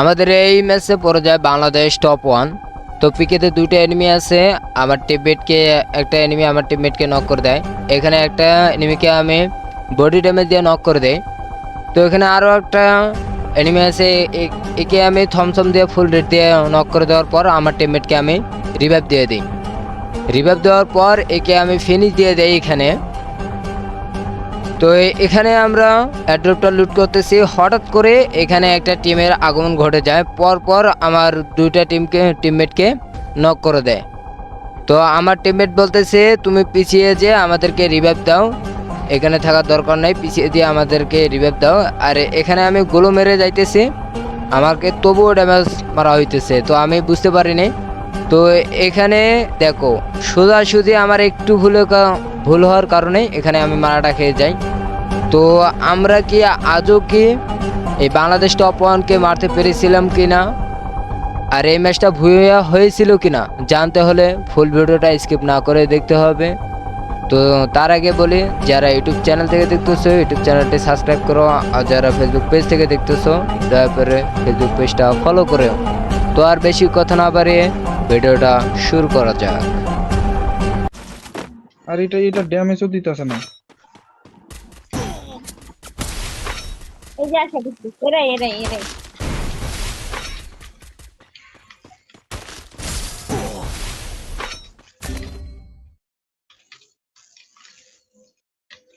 আমাদের এই ম্যাচে পড়ে যায় বাংলাদেশ টপ ওয়ান তো পিকেতে দুইটা এনিমি আছে, আমার টিমমেটকে একটা এনিমি আমার টিমমেটকে নক করে দেয়। এখানে একটা এনিমিকে আমি বডি ড্যামেজ দিয়ে নক করে দেয় তো এখানে আরও একটা এনিমি আছে একে আমি থমসম দিয়ে ফুল রেট দিয়ে নক করে দেওয়ার পর আমার টিমমেটকে আমি রিভাইভ দিয়ে দিই। রিভাইভ দেওয়ার পর একে আমি ফিনিশ দিয়ে দেই এখানে। তো এখানে আমরা অ্যাড্রপটা লুট করতেছি। হঠাৎ করে এখানে একটা টিমের আগমন ঘটে যায়। পরপর আমার দুইটা টিমকে টিমমেটকে নক করে দেয়। তো আমার টিমমেট বলতেছে, তুমি পিছিয়ে যে আমাদেরকে রিভাইভ দাও। এখানে থাকার দরকার নাই, পিছিয়ে দিয়ে আমাদেরকে রিভাইভ দাও। আর এখানে আমি গোলো মেরে যাইতেছি। আমাকে তবুও ড্যামেজ মারা হইতেছে। তো আমি বুঝতে পারিনি তো এখানে দেখো, সোজাসুজি আমার একটু ভুলে ভুল হওয়ার কারণে এখানে আমি মারাটা খেয়ে যাই। তো আমরা কি আজও কি এই বাংলাদেশ টপ ওয়ানকে মারতে পেরেছিলাম কি না আর এই ম্যাচটা ভুয়া হয়েছিল কি না জানতে হলে ফুল ভিডিওটা স্কিপ না করে দেখতে হবে। তো তার আগে বলি, যারা ইউটিউব চ্যানেল থেকে দেখতেছো, ইউটিউব চ্যানেলটি সাবস্ক্রাইব করো, আর যারা ফেসবুক পেজ থেকে দেখতেছো, দয়া করে ফেসবুক পেজটা ফলো করে তো আর বেশি কথা না বাড়িয়ে ভিডিওটা শুরু করা যাক। আর এটা এটা ড্যামেজও দিতেছে না। এই যে আসে দেখছি। এরাই এরাই এরাই।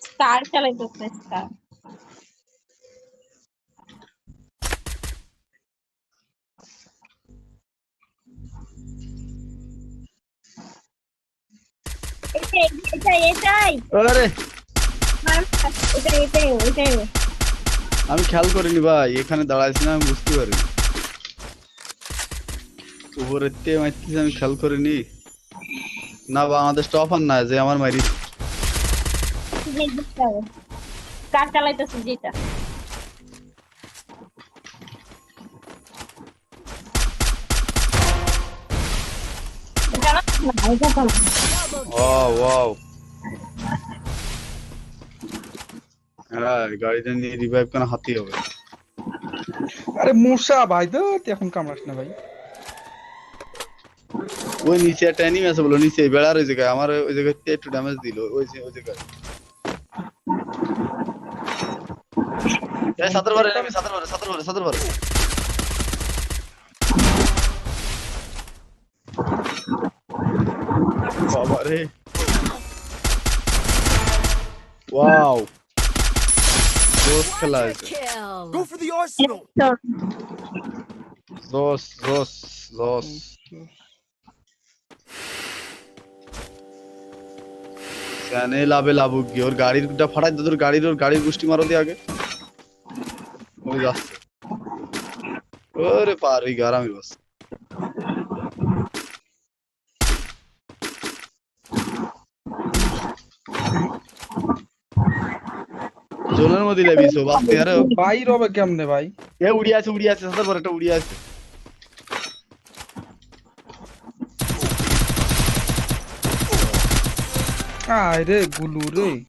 স্টার চালাইতেছে স্টার। আমি খেয়াল করিনি ভাই, এখানে দাঁড়াইছি না, আমি বুঝতে পারিনি। উপরের তে মারতেছি, আমি খেয়াল করিনি। না বাংলাদেশ টপ আর না, যে আমার মারি। কার চালাইতেছে যেটা ওয়াও ওয়াও হ্যাঁ গাড়িটা নিয়ে রিভাইভ কেন হাতি হবে। আরে মূষা ভাই তো এখন কামড়াস না ভাই। ওই নিচে একটা এনিমি আছে বলো নিচে বেড়ার ওই জায়গায়। আমার ওই জায়গায় একটু ড্যামেজ দিল ওই যে ওই জায়গায়। সাতের বারে সাতের বারে সাতের বারে সাতের বারে বাবা রে ওয়াও জোস খেলা Go for the arsenal. তো, জোস জোস জোস জানে লাভে লাভুক কি ওর গাড়িরটা ফাটাই দে তোর গাড়ির ওর গাড়ির গোষ্ঠী মারো দিয়ে আগে ওই যাচ্ছে ওরে পার ওই গারামি বাস জোনের মধ্যে লেবিস ও বাস আরে ভাই রবে কেমনে ভাই? এ উড়ি আছে উড়ি আছে সাদার পর একটা উড়ি আছে। আয় রে গুলু রে।